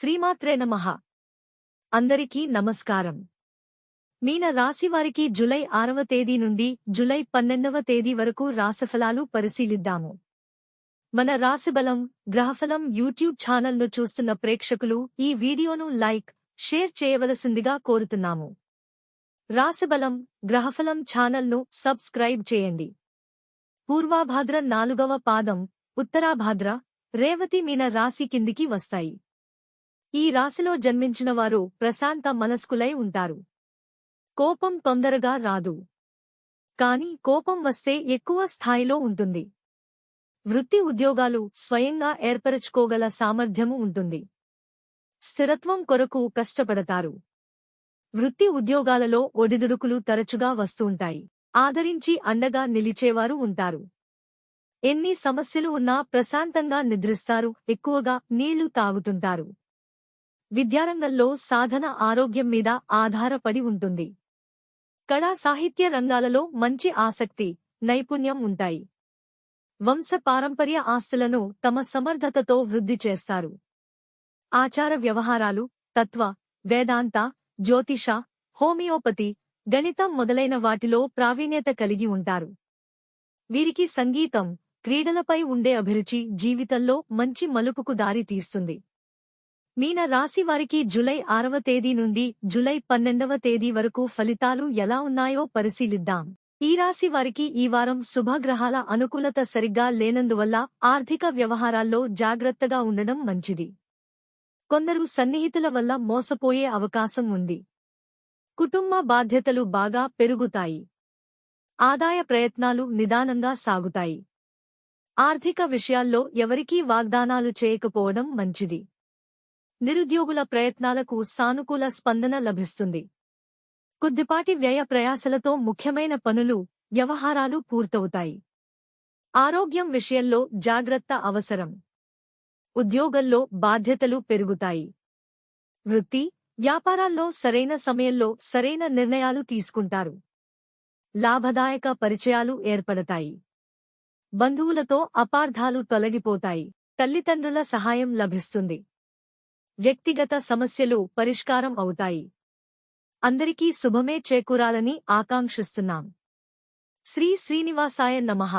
శ్రీమాత్రే నమః. అందరికీ నమస్కారం. మీన రాశివారికి జులై ఆరవ తేదీ నుండి జులై పన్నెండవ తేదీ వరకు రాశిఫలాలు పరిశీలిద్దాము. మన రాశిబలం గ్రహఫలం యూట్యూబ్ ఛానల్ను చూస్తున్న ప్రేక్షకులు ఈ వీడియోను లైక్ షేర్ చేయవలసిందిగా కోరుతున్నాము. రాశిబలం గ్రహఫలం ఛానల్ను సబ్స్క్రైబ్ చేయండి. పూర్వాభాద్ర నాలుగవ పాదం ఉత్తరాభాద్ర రేవతి మీన రాశి కిందికి వస్తాయి. ఈ రాశిలో జన్మించిన వారు ప్రశాంత మనస్కులై ఉంటారు. కోపం తొందరగా రాదు. కాని కోపం వస్తే ఎక్కువ స్థాయిలో ఉంటుంది. వృత్తి ఉద్యోగాలు స్వయంగా ఏర్పరచుకోగల సామర్థ్యము ఉంటుంది. స్థిరత్వం కొరకు కష్టపడతారు. వృత్తి ఉద్యోగాలలో ఒడిదుడుకులు తరచుగా వస్తుంటాయి. ఆదరించి అండగా నిలిచేవారు ఉంటారు. ఎన్ని సమస్యలు ఉన్నా ప్రశాంతంగా నిద్రిస్తారు ఎక్కువగా నీళ్ళు తాగుతుంటారు. విద్యారంగంలో సాధన ఆరోగ్యం మీద ఆధారపడి ఉంటుంది. కళా సాహిత్య రంగాలలో మంచి ఆసక్తి నైపుణ్యం ఉంటాయి. వంశ పారంపర్య ఆస్తులను తమ సమర్థతతో వృద్ధి చేస్తారు. ఆచార వ్యవహారాలు తత్వ వేదాంత జ్యోతిష హోమియోపతి గణితం మొదలైన వాటిలో ప్రావీణ్యత కలిగి ఉంటారు. వీరికి సంగీతం క్రీడలపై ఉండే అభిరుచి జీవితంలో మంచి మలుపుకు దారి తీస్తుంది మీన రాశి వారికి జులై ఆరవ తేదీ నుండి జులై పన్నెండవ తేదీ వరకు ఫలితాలు ఎలా ఉన్నాయో పరిశీలిద్దాం. ఈ రాశి వారికి ఈ వారం శుభగ్రహాల అనుకూలత సరిగ్గా లేనందువల్ల ఆర్థిక వ్యవహారాల్లో జాగ్రత్తగా ఉండడం మంచిది. కొందరు సన్నిహితుల వల్ల మోసపోయే అవకాశం ఉంది. కుటుంబ బాధ్యతలు బాగా పెరుగుతాయి. ఆదాయ ప్రయత్నాలు నిదానంగా సాగుతాయి. ఆర్థిక విషయాల్లో ఎవరికీ వాగ్దానాలు చేయకపోవడం మంచిది. నిరుద్యోగుల ప్రయత్నాలకు సానుకూల స్పందన లభిస్తుంది. కొద్దిపాటి వ్యయ ప్రయాసలతో ముఖ్యమైన పనులు వ్యవహారాలు పూర్తవుతాయి. ఆరోగ్యం విషయంలో జాగ్రత్త అవసరం. ఉద్యోగంలో బాధ్యతలు పెరుగుతాయి. వృత్తి వ్యాపారాల్లో సరైన సమయంలో సరైన నిర్ణయాలు తీసుకుంటారు. లాభదాయక పరిచయాలు ఏర్పడతాయి. బంధువులతో అపార్థాలు తొలగిపోతాయి. తల్లిదండ్రుల సహాయం లభిస్తుంది. వ్యక్తిగత సమస్యలు పరిష్కారం అవుతాయి. అందరికీ శుభమే చేకూరాలని ఆకాంక్షిస్తున్నాం. శ్రీ శ్రీనివాసాయ నమః.